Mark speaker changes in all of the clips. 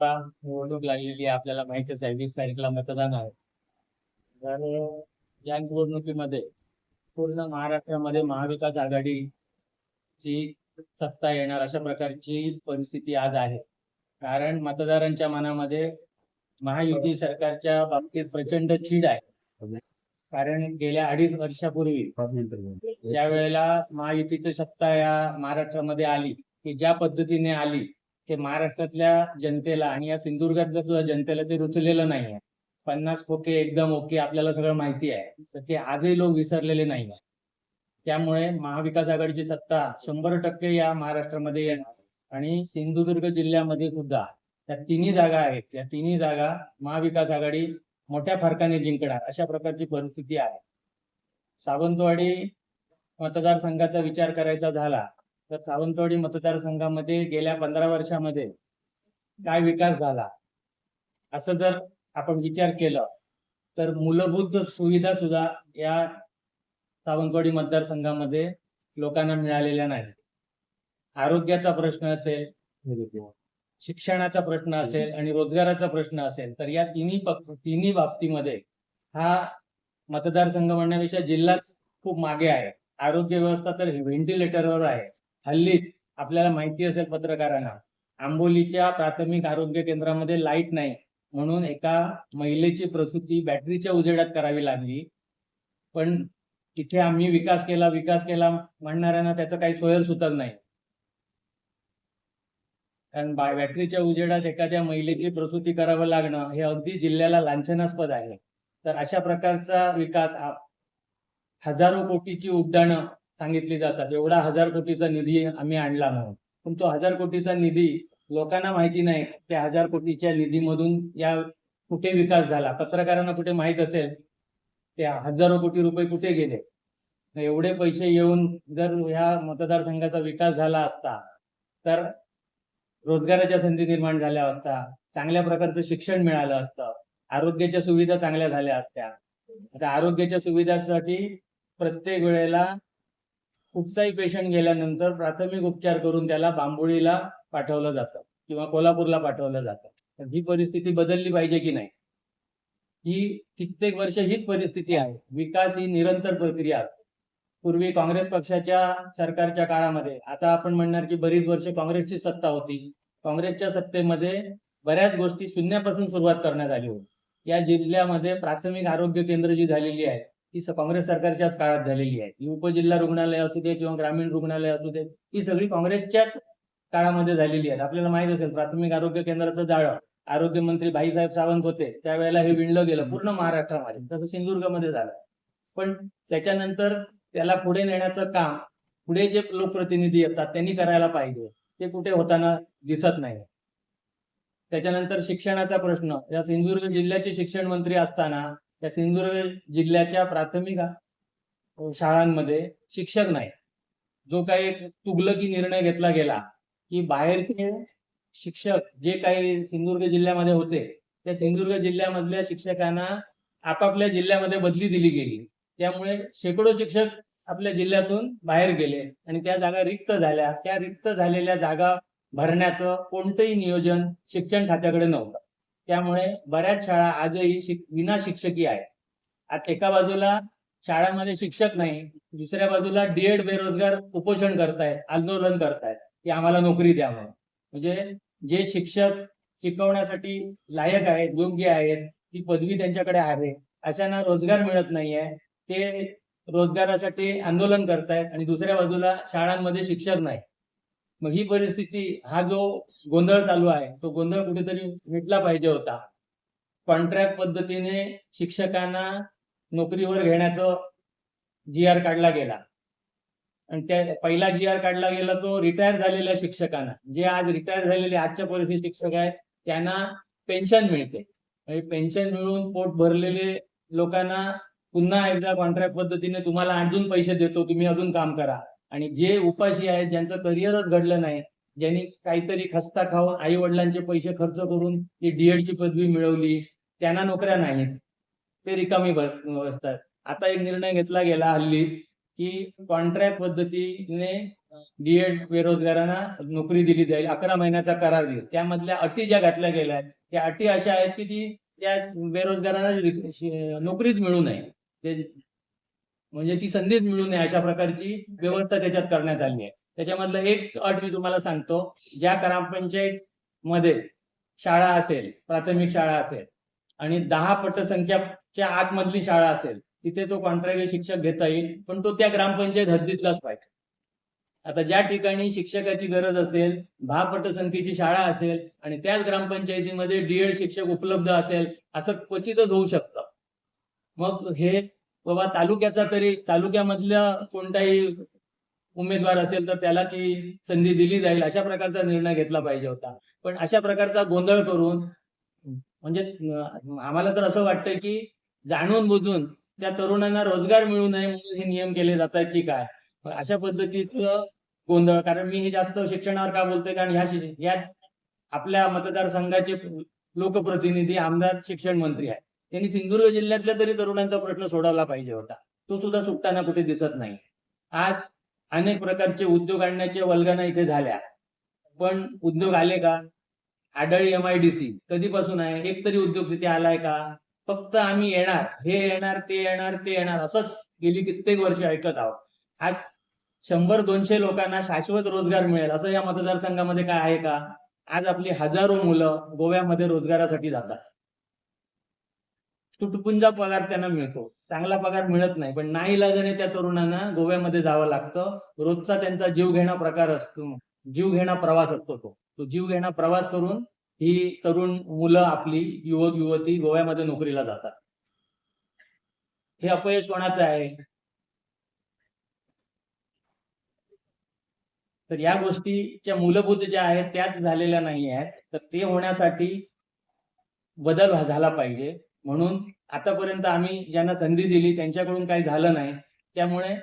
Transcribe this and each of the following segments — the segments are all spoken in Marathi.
Speaker 1: आता निवडणूक लागलेली आहे आपल्याला माहितीच आहे वीस तारीखला मतदान आहे. तर या निवडणुकीमध्ये पूर्ण महाराष्ट्रामध्ये महाविकास आघाडीची सत्ता येणार अशा प्रकारची परिस्थिती आज आहे. कारण मतदारांच्या मनामध्ये महायुती सरकारच्या बाबतीत प्रचंड चीड आहे. कारण गेल्या अडीच वर्षापूर्वी ज्या वेळेला महायुतीची सत्ता या महाराष्ट्रामध्ये आली की ज्या पद्धतीने आली हे महाराष्ट्रातल्या जनतेला आणि या सिंधुदुर्गातल्या सुद्धा जनतेला ते रुचलेलं नाही आहे पन्नास ओके एकदम ओके आपल्याला सगळं माहिती आहे. तर ते आजही लोक विसरलेले नाही त्यामुळे महाविकास आघाडीची सत्ता शंभर टक्के या महाराष्ट्रामध्ये येणार आणि सिंधुदुर्ग जिल्ह्यामध्ये सुद्धा त्या तिन्ही जागा आहेत. त्या तिन्ही जागा महाविकास आघाडी मोठ्या फरकाने जिंकणार अशा प्रकारची परिस्थिती आहे. सावंतवाडी मतदारसंघाचा विचार करायचा झाला तर सावंतवाडी मतदारसंघामध्ये गेल्या पंधरा वर्षामध्ये काय विकास झाला? असं जर आपण विचार केलं तर मूलभूत सुविधा सुद्धा या सावंतवाडी मतदारसंघामध्ये लोकांना मिळालेल्या नाही आरोग्याचा प्रश्न असेल शिक्षणाचा प्रश्न असेल आणि रोजगाराचा प्रश्न असेल तर या तिन्ही तिन्ही बाबतीमध्ये हा मतदारसंघ म्हणण्यापेक्षा जिल्हाच खूप मागे आहे. आरोग्य व्यवस्था तर व्हेंटिलेटरवर आहे. हल्ली आपल्याला माहिती असेल पत्रकारांना आंबोलीच्या प्राथमिक आरोग्य केंद्रामध्ये लाइट नाही. म्हणून एका महिलेची प्रसूती बॅटरीच्या उजेडात करावी लागली. पण तिथे आम्ही विकास केला विकास केला म्हणणाऱ्यांना त्याचं काही सोयर सुतक नाही. कारण बॅटरीच्या उजेडात एखाद्या महिलेची प्रसूती करावं लागणं हे अगदी जिल्ह्याला लांछनास्पद आहे. तर अशा प्रकारचा विकास हजारो कोटीची उड्डाणं सांगितली जातात. एवढा हजार कोटीचा निधी आम्ही आणला म्हणून. पण तो हजार कोटीचा निधी लोकांना माहिती नाही. त्या हजार कोटीच्या निधीमधून या कुठे विकास झाला? पत्रकारांना कुठे माहीत असेल? त्या हजारो कोटी रुपये कुठे गेले? एवढे पैसे येऊन जर ह्या मतदारसंघाचा विकास झाला असता तर रोजगाराच्या संधी निर्माण झाल्या असता चांगल्या प्रकारचं शिक्षण मिळालं असतं आरोग्याच्या सुविधा चांगल्या झाल्या असत्या. आता आरोग्याच्या सुविधासाठी प्रत्येक वेळेला खूपचाही पेशंट गेल्यानंतर प्राथमिक उपचार करून त्याला बांबोळीला पाठवलं जातं किंवा कोल्हापूरला पाठवलं जातं. तर ही परिस्थिती बदलली पाहिजे की नाही? ही कित्येक वर्ष हीच परिस्थिती आहे. विकास ही निरंतर प्रक्रिया असते. पूर्वी काँग्रेस पक्षाच्या सरकारच्या काळामध्ये आता आपण म्हणणार की बरीच वर्ष काँग्रेसची सत्ता होती. काँग्रेसच्या सत्तेमध्ये बऱ्याच गोष्टी शून्यापासून सुरुवात करण्यात आली होती. या जिल्ह्यामध्ये प्राथमिक आरोग्य केंद्र जी झालेली आहे ती काँग्रेस सरकारच्याच काळात झालेली आहे. ही उपजिल्हा रुग्णालय असू दे किंवा ग्रामीण रुग्णालय असू दे ही सगळी काँग्रेसच्याच काळामध्ये झालेली आहेत. आपल्याला माहीत असेल प्राथमिक आरोग्य केंद्राचं जाळं आरोग्य मंत्री भाईसाहेब सावंत होते. त्यावेळेला हे विणलं गेलं पूर्ण महाराष्ट्रामध्ये. तसं सिंधुदुर्गमध्ये झालं. पण त्याच्यानंतर त्याला पुढे नेण्याचं काम पुढे जे लोकप्रतिनिधी येतात त्यांनी करायला पाहिजे. ते कुठे होताना दिसत नाही. त्याच्यानंतर शिक्षणाचा प्रश्न. या सिंधुदुर्ग जिल्ह्याचे शिक्षण मंत्री असताना या सिंधुदुर्ग जिल्ह्याच्या प्राथमिक शाळांमध्ये शिक्षक नाही जो काही तुगलकी निर्णय घेतला गेला की बाहेरचे शिक्षक जे काही सिंधुदुर्ग जिल्ह्यामध्ये होते त्या सिंधुदुर्ग जिल्ह्यामधल्या शिक्षकांना आपापल्या जिल्ह्यामध्ये बदली दिली गेली. त्यामुळे शेकडो शिक्षक आपल्या जिल्ह्यातून बाहेर गेले आणि त्या जागा रिक्त झाल्या. त्या रिक्त झालेल्या जागा भरण्याचं कोणतंही नियोजन शिक्षण खात्याकडे नव्हतं. त्यामुळे बऱ्याच शाळा आजही शिक विना शिक्षकी आहेत. आता एका बाजूला शाळांमध्ये शिक्षक नाही दुसऱ्या बाजूला डीएड बेरोजगार उपोषण करतायत आंदोलन करतायत की आम्हाला नोकरी द्या म्हणून. म्हणजे जे शिक्षक शिकवण्यासाठी लायक आहेत योग्य आहेत ती पदवी त्यांच्याकडे आहे अशांना रोजगार मिळत नाहीये ते रोजगारासाठी आंदोलन करतायत आणि दुसऱ्या बाजूला शाळांमध्ये शिक्षक नाही. मग ही परिस्थिती हा जो गोंधळ चालू आहे तो गोंधळ कुठेतरी मिटला पाहिजे होता. कॉन्ट्रॅक्ट पद्धतीने शिक्षकांना नोकरीवर घेण्याचं जी आर काढला गेला. आणि त्या पहिला जी आर काढला गेला तो रिटायर झालेल्या शिक्षकांना. जे आज रिटायर झालेले आजच्या परिस्थिती शिक्षक आहेत त्यांना पेन्शन मिळते. म्हणजे पेन्शन मिळून पोट भरलेले लोकांना पुन्हा एकदा कॉन्ट्रॅक्ट पद्धतीने तुम्हाला अजून पैसे देतो तुम्ही अजून काम करा. आणि जे उपाशी आहेत ज्यांचं करिअरच घडलं नाही ज्यांनी काहीतरी खस्ता खाऊन आई वडिलांचे पैसे खर्च करून ती डीएड ची पदवी मिळवली त्यांना नोकऱ्या नाहीत. ते रिकामी बसतात. आता एक निर्णय घेतला गेला हल्लीच की कॉन्ट्रॅक्ट पद्धतीने डीएड बेरोजगारांना नोकरी दिली जाईल अकरा महिन्याचा करार देईल. त्यामधल्या अटी ज्या घातल्या गेल्या आहेत त्या अटी अशा आहेत की ती त्या बेरोजगारांना नोकरीच मिळू नये. ते म्हणजे ती संधीच मिळू नये अशा प्रकारची व्यवस्था त्याच्यात करण्यात आली आहे. त्याच्यामधलं एक अट मी तुम्हाला सांगतो ज्या ग्रामपंचायत मध्ये शाळा असेल प्राथमिक शाळा असेल आणि दहा पटसंख्याच्या आतमधली शाळा असेल तिथे तो कॉन्ट्रॅक्ट शिक्षक घेता येईल पण तो त्या ग्रामपंचायत हद्दीतलाच पाहिजे आता ज्या ठिकाणी शिक्षकाची गरज असेल दहा पटसंख्येची शाळा असेल आणि त्याच ग्रामपंचायतीमध्ये डीएड शिक्षक उपलब्ध असेल असं क्वचितच होऊ शकतं. मग हे बाबा तालुक्याचा तरी तालुक्यामधल्या कोणताही उमेदवार असेल तर त्याला ती संधी दिली जाईल अशा प्रकारचा निर्णय घेतला पाहिजे होता. पण अशा प्रकारचा गोंधळ करून म्हणजे आम्हाला तर असं वाटतं की जाणून बुजून त्या तरुणांना रोजगार मिळू नये म्हणून हे नियम केले जातात की काय? अशा पद्धतीचं गोंधळ कारण मी हे जास्त शिक्षणावर का बोलतोय? कारण ह्या या आपल्या मतदारसंघाचे लोकप्रतिनिधी आमदार शिक्षण मंत्री आहेत. त्यांनी सिंधुदुर्ग जिल्ह्यातल्या तरी तरुणांचा प्रश्न सोडवला पाहिजे होता. तो सुद्धा सुटताना कुठे दिसत नाही. आज अनेक प्रकारचे उद्योग आणण्याच्या वल्गना इथे झाल्या. पण उद्योग आले का? आडळी सी कधीपासून आहे? एक तरी उद्योग तिथे आलाय का? फक्त आम्ही येणार. हे येणार ते येणार ते येणार. असंच गेली कित्येक वर्ष ऐकत आहोत. आज शंभर दोनशे लोकांना शाश्वत रोजगार मिळेल. असं या मतदारसंघामध्ये काय आहे का? आज आपली हजारो मुलं गोव्यामध्ये रोजगारासाठी जातात. तुटपुंजा पगार त्यांना मिळतो. चांगला पगार मिळत नाही. पण नाही त्या तरुणांना गोव्यामध्ये जावं लागतं. रोजचा त्यांचा जीव घेणा प्रकार असतो. जीव घेणा प्रवास असतो तो. तो जीव घेणा प्रवास करून ही तरुण मुलं आपली युवक युवती गोव्यामध्ये नोकरीला जातात. हे अपयश कोणाचं आहे? तर या गोष्टीच्या मूलभूत ज्या आहेत त्याच झालेल्या नाही आहेत. तर ते होण्यासाठी बदल झाला पाहिजे. म्हणून आतापर्यंत आम्ही ज्यांना संधी दिली त्यांच्याकडून काही झालं नाही. त्यामुळे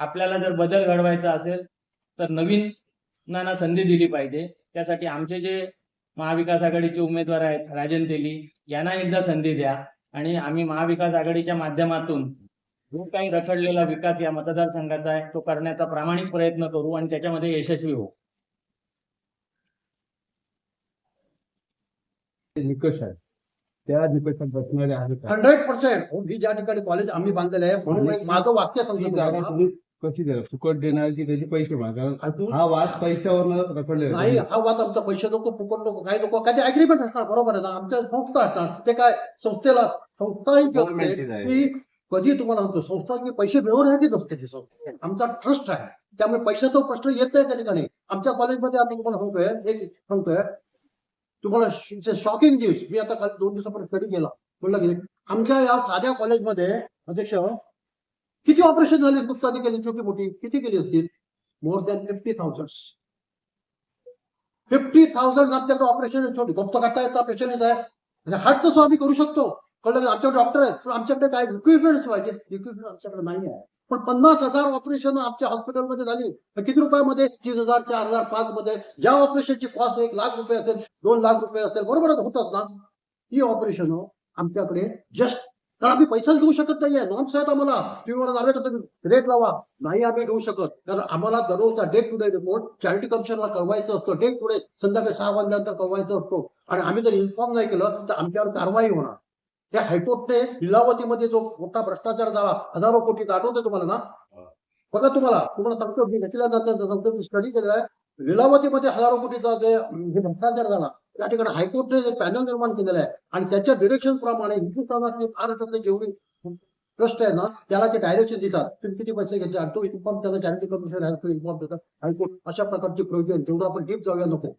Speaker 1: आपल्याला जर बदल घडवायचा असेल तर नवीन संधी दिली पाहिजे. त्यासाठी आमचे जे महाविकास आघाडीचे उमेदवार आहेत राजन तेली यांना एकदा संधी द्या. आणि आम्ही महाविकास आघाडीच्या माध्यमातून जो काही रखडलेला विकास या मतदारसंघाचा आहे तो करण्याचा प्रामाणिक प्रयत्न करू आणि त्याच्यामध्ये यशस्वी होऊ.
Speaker 2: निकष आहे त्या निकषात बसणारे आहेत का?
Speaker 3: Hundred percent. ही ज्या ठिकाणी कॉलेज आम्ही बांधलेलं आहे म्हणून एक माझं वाक्य समजून
Speaker 2: जागा
Speaker 3: घ्या.
Speaker 2: तुम्ही कशी देणार? फुकट देणार की त्याचे पैसे मागा. हा वाद पैशावर रखडलेला
Speaker 3: नाही
Speaker 2: आहे.
Speaker 3: हा वाद आमचा पैसे नको फुकट नको काही नको. काही अग्रीमेंट असणार? बरोबर आहे. ना आमच्या संस्था असणार ते काय संस्थेला संस्था ही जी
Speaker 2: Government
Speaker 3: असते
Speaker 2: आहे.
Speaker 3: ती कधी तुम्हाला म्हणतो संस्था जी पैसे मिळवण्याचीच असते ती संस्था. आमचा ट्रस्ट आहे. त्यामुळे पैशाचा प्रश्न येत नाही त्या ठिकाणी? आमच्या कॉलेजमध्ये आम्ही तुम्हाला सांगतोय एक सांगतोय तुम्हाला शॉकिंग न्यूज मी आता काल दोन दिवसापर्यंत स्टडी केला. म्हणलं की आमच्या या साध्या कॉलेजमध्ये अध्यक्ष किती ऑपरेशन झाले फक्त आधी केली छोटी मोठी. किती केली असतील? More than fifty thousand fifty thousand आमच्याकडे ऑपरेशन छोटी गप्प काढता येतं पेशंट येत आहे हार्टचं सुद्धा आम्ही करू शकतो. कळलं आमच्याकडे डॉक्टर आहेत. पण आमच्याकडे काय इक्विपमेंट्स पाहिजे? इक्विपमेंट आमच्याकडे नाही आहे पण पन्नास हजार ऑपरेशन आमच्या हॉस्पिटलमध्ये झाली. तर किती रुपयामध्ये? तीस हजार चार हजार पाच मध्ये. ज्या ऑपरेशनची कॉस्ट एक लाख रुपये असेल दोन लाख रुपये असेल. बरोबर होतात ना? ही ऑपरेशन हो, आमच्याकडे जस्ट कारण आम्ही पैसाच देऊ शकत नाहीये. नॉम साहेब आम्हाला. तुम्ही मला तर तुम्ही रेट लावा. नाही आम्ही देऊ शकत. कारण आम्हाला दररोजचा day to day report charity कमिशनला कळवायचं असतो. डे टू डे संध्याकाळी सहा वाजल्यानंतर कळवायचं असतो. आणि आम्ही जर इन्फॉर्म नाही केलं तर आमच्यावर कारवाई होणार. त्या हायकोर्टने लिलावतीमध्ये जो मोठा भ्रष्टाचार झाला हजारो कोटीचा आठवतोय तुम्हाला ना? बघा तुम्हाला तुम्हाला सांगतो मी स्टडी केलेला आहे लिलावतीमध्ये हजारो कोटीचा जे हे भ्रष्टाचार झाला त्या ठिकाणी हायकोर्टने एक पॅनल निर्माण केलेलं आहे आणि त्याच्या डिरेक्शन प्रमाणे हिंदुस्थानातली महाराष्ट्रातले जेवढी ट्रस्ट आहे ना त्याला ते डायरेक्शन देतात. तुम्ही किती पैसे घेतले? आणि तो इन्फॉर्म त्याला चॅरिटी कमिशन तो इन्फॉर्म देतात. हायकोर्ट अशा प्रकारची प्रोव्हिजन जेवढं आपण डीप जाऊया नको.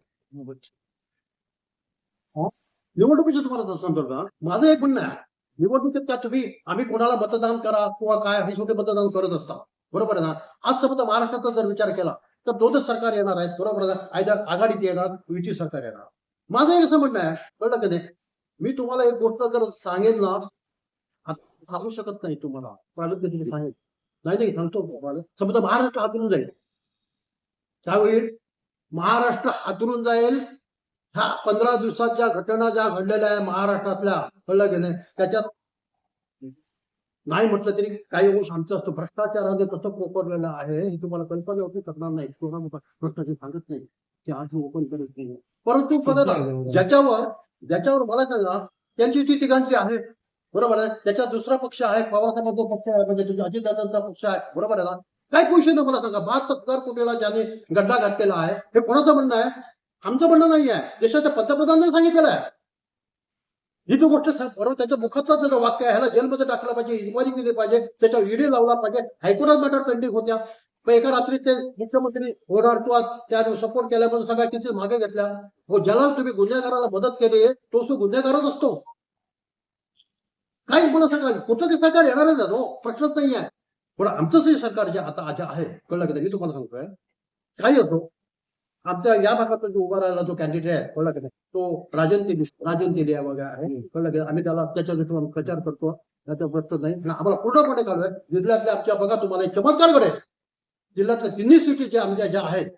Speaker 3: हं? तुम्हाला संदर्भ माझं एक म्हणणं आहे निवडणुकीत त्या तुम्ही आम्ही कोणाला मतदान करा किंवा काय हे छोटे मतदान करत असता बरोबर आहे ना? आज समजा महाराष्ट्राचा जर विचार केला तर दोनच सरकार येणार आहेत. बरोबर आहे आयदर आघाडीत येणार युती सरकार येणार. माझं एक असं म्हणणं आहे कळलं का मी तुम्हाला एक गोष्ट जर सांगेन ना सांगू शकत नाही तुम्हाला. प्रायव्हेट गतीने नाही नाही सांगतो समजा महाराष्ट्र हातून जाईल. काय होईल महाराष्ट्र हातून जाईल ह्या पंधरा दिवसात ज्या घटना ज्या घडलेल्या आहे महाराष्ट्रातल्या कळलं की नाही? त्याच्यात नाही म्हटलं तरी काही अंश आमचं असतं भ्रष्टाचाराने कसं पोकरलेलं आहे हे तुम्हाला कल्पना होती शकणार नाही. कोणा मोठा भ्रष्टाचार सांगत नाही. ते आज ओपन करत नाही. परंतु ज्याच्यावर ज्याच्यावर मला सांगा त्यांची ती तिघांची आहे. बरोबर आहे? त्याच्या दुसरा पक्ष आहे पवारसाहेब जो पक्ष आहे म्हणजे तुझ्या अजितदादांचा पक्ष आहे. बरोबर आहे ना? काय क्वेश्चन आहे मला सांगा बहात्तर हजार कोटीला ज्याने गड्डा घातलेला आहे हे कोणाचं म्हणणं आहे? आमचं म्हणणं नाही आहे देशाच्या पंतप्रधानांनी सांगितलेलं आहे. ही जी गोष्ट बरोबर त्याच्या मुखातला त्याचं वाक्य आहे. ह्याला जेलमध्ये टाकलं पाहिजे इन्क्वायरी केली पाहिजे त्याच्यावर ईडी लावला पाहिजे. हायकोर्टात मॅटर पेंडिंग होत्या. पण एका रात्री ते मुख्यमंत्री होणार त्या सपोर्ट केल्यापासून सगळ्या केसेस मागे घेतल्या. हो ज्याला तुम्ही गुन्हेगाराला मदत केली तो सो गुन्हेगारच असतो. काही मला सरकार? कुठं ते सरकार येणारच आहे हो. प्रश्नच नाही आहे पण आमचंच हे सरकार जे आता जे आहे कळलं की नाही? मी तुम्हाला सांगतोय. काही असो आमच्या या भागाचा जो उभा राहिला जो कॅन्डिडेट आहे कळलं की नाही? तो राजन तेली राजन तेलिया वगैरे आहे? कळलं की? आम्ही त्याला त्याच्या दृष्टीने आम्ही प्रचार करतो त्याचा प्रश्न नाही. आम्हाला पूर्णपणे चालू आहे जिल्ह्यातल्या आमच्या बघा तुम्हाला एक चमत्कार घडेल. जिल्ह्यातल्या तिन्ही सिटी ज्या आमच्या ज्या आहेत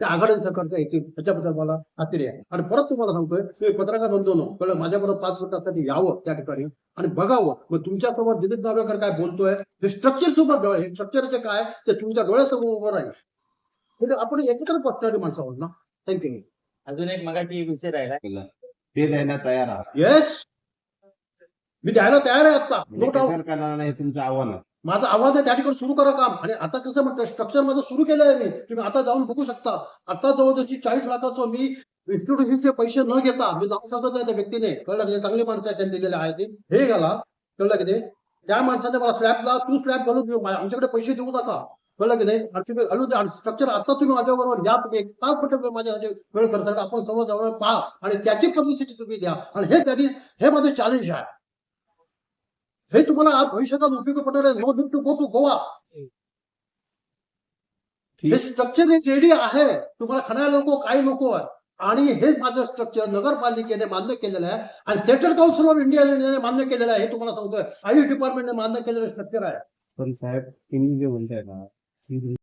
Speaker 3: त्या आघाडी सरकारच्या येतील त्याच्याबद्दल मला खात्री आहे. आणि परत तुम्हाला सांगतोय मी पत्रकार बंधून कळलं? माझ्याबरोबर पाच मिनिटासाठी यावं त्या ठिकाणी. आणि बघावं. मग तुमच्यासमोर दिलीप नार्वेकर काय बोलतोय? हे स्ट्रक्चर सोबत हे स्ट्रक्चरचे काय ते तुमच्या डोळ्यासमोर उभं राहील. म्हणजे आपण एकत्र बसणारी माणसं आहोत ना? थँक्यू
Speaker 1: अजून एक एक विषय राहिला.
Speaker 2: ते द्यायला तयार आहात.
Speaker 3: येस मी द्यायला तयार आहे आता. नो डाऊट
Speaker 2: सरकारला हे तुमचं आव्हान आहे.
Speaker 3: माझा आवाज आहे त्या ठिकाणी सुरू करा काम. आणि आता कसं म्हणतं स्ट्रक्चर माझं सुरू केलं आहे मी. तुम्ही आता जाऊन बघू शकता. आता जवळजवळ चाळीस लाखाचं मी इन्स्टिट्यूशनचे पैसे न घेता मी जाऊ शकत नाही त्या व्यक्तीने. कळलं की चांगली माणसं आहेत त्यांनी दिलेले आहे ते. हे घाला कळलं की नाही? त्या माणसाने मला स्लॅबला तू स्लॅब घालून देऊ. आमच्याकडे पैसे देऊ नका. कळलं की नाही? आणि घालून द्या स्ट्रक्चर आता तुम्ही माझ्याबरोबर या तुम्ही एक पटकन माझ्या वेळ करता आपण सर्व जवळ पहा आणि त्याची पब्लिसिटी तुम्ही द्या. आणि हे त्यांनी हे माझं चॅलेंज आहे. हे तुम्हाला आज भविष्यात उपयोग पडणार आहे no need to go to Goa हे स्ट्रक्चर एक रेडी आहे. तुम्हाला खाण्याला नको काही नको. आहे आणि हे माझं स्ट्रक्चर नगरपालिकेने मान्य केलेलं आहे. आणि सेंट्रल काउन्सिल ऑफ इंडिया मान्य केलेलं आहे हे तुम्हाला सांगतोय. आयुष डिपार्टमेंटने मान्य केलेलं स्ट्रक्चर आहे.
Speaker 2: पण साहेब तुम्ही जे म्हणताय ना की